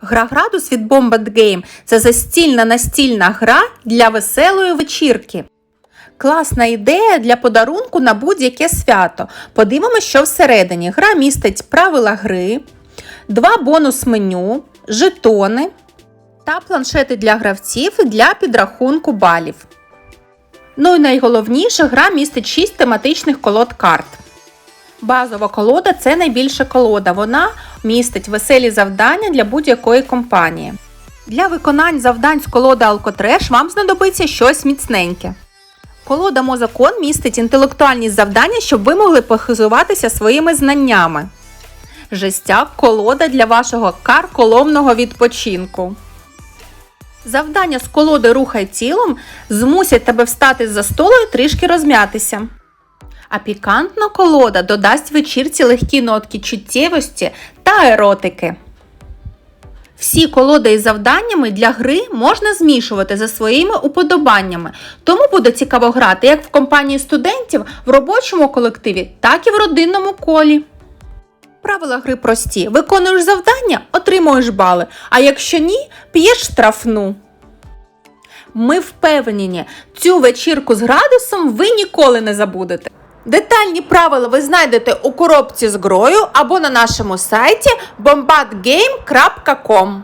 Гра градус від Bombard Game – це застільна настільна гра для веселої вечірки. Класна ідея для подарунку на будь-яке свято. Подивимося, що всередині. Гра містить правила гри, два бонус меню, жетони та планшети для гравців для підрахунку балів. Ну і найголовніше, гра містить 6 тематичних колод карт. Базова колода це найбільша колода. Вона містить веселі завдання для будь-якої компанії. Для виконань завдань з колоди Алкотреш вам знадобиться щось міцненьке. Колода Мозакон містить інтелектуальні завдання, щоб ви могли похизуватися своїми знаннями. Жестяк колода для вашого карколомного відпочинку. Завдання з колоди Рухай тілом змусять тебе встати за столу і трішки розм'ятися. А пікантна колода додасть вечірці легкі нотки чуттєвості та еротики. Всі колоди із завданнями для гри можна змішувати за своїми уподобаннями, тому буде цікаво грати як в компанії студентів в робочому колективі, так і в родинному колі. Правила гри прості: виконуєш завдання, отримуєш бали, а якщо ні, п'єш штрафну. Ми впевнені, цю вечірку з градусом ви ніколи не забудете. Детальні правила ви знайдете у коробці з грою або на нашому сайті bombardgame.com.